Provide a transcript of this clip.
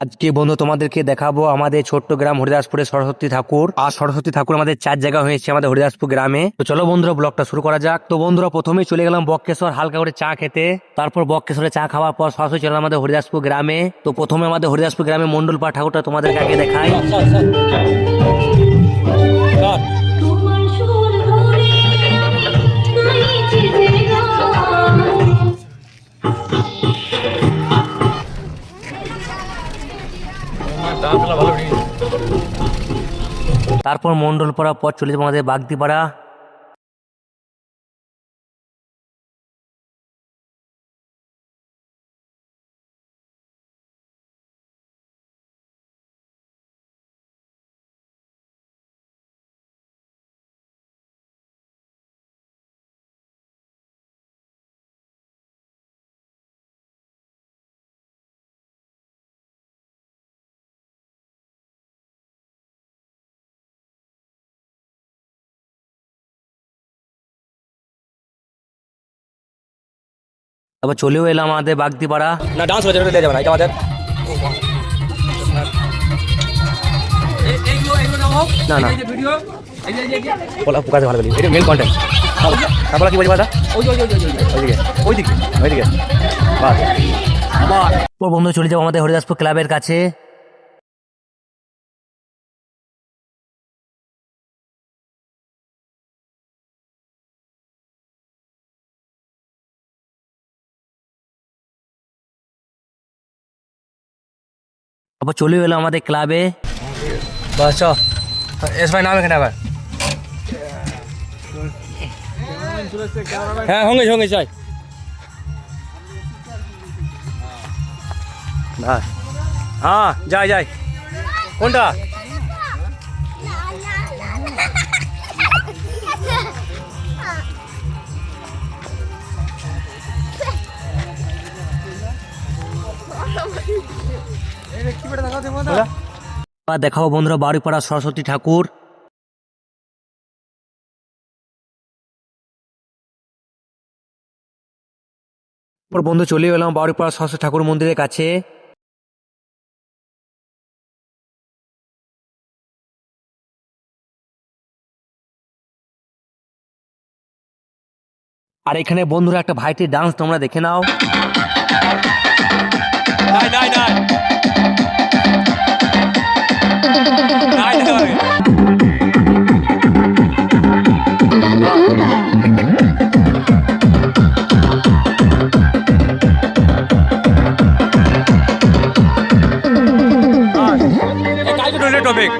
আজকে বন্ধু তোমাদেরকে দেখাবো আমাদের ছোট্ট গ্রাম হরিদাসপুরে সরস্বতী ঠাকুর। আর সরস্বতী ঠাকুর আমাদের চার জায়গা হয়েছে আমাদের হরিদাসপুর গ্রামে। তো চলো বন্ধুরা, ব্লগটা শুরু করা যাক। তো বন্ধুরা প্রথমে চলে গেলাম বক্কেশ্বর হালকা করে চা খেতে। তারপর বক্কেশ্বরে চা খাওয়ার পর সরাসরি চলে আমাদের হরিদাসপুর গ্রামে। তো প্রথমে আমাদের হরিদাসপুর গ্রামে মন্ডলপা ঠাকুরটা তোমাদেরকে আগে দেখাই। তারপর মণ্ডলপাড়া পর চলে যাব আমাদের বাগদিপাড়া। তারপর চলেও এলাম আমাদের বাগদিপাড়া। না ডান্স হয়েছে ওটা যাবে না এটা আমাদের। না না। বলা কাজে ভালো এটা মেন কন্টেন্ট তারপরে কি বলছি ওইদিকে ওইদিকে ওইদিকে। বাস বন্ধু চলে যাব আমাদের হরিদাসপুর ক্লাবের কাছে। তারপর চলে এলো আমাদের ক্লাবে বাস চ এস ভাই নাম এখানে আবার হ্যাঁ সঙ্গে সঙ্গে চাই হ্যাঁ হ্যাঁ যাই যাই কোনটা দেখাবো বন্ধুরা বাড়িপাড়া সরস্বতী ঠাকুর। বন্ধু চলে এলাম বাড়িপাড়া সরস্বতী ঠাকুর মন্দিরের কাছে। আর এখানে বন্ধুরা একটা ভাইটির ডান্স তোমরা দেখে নাও। কালকে টপিক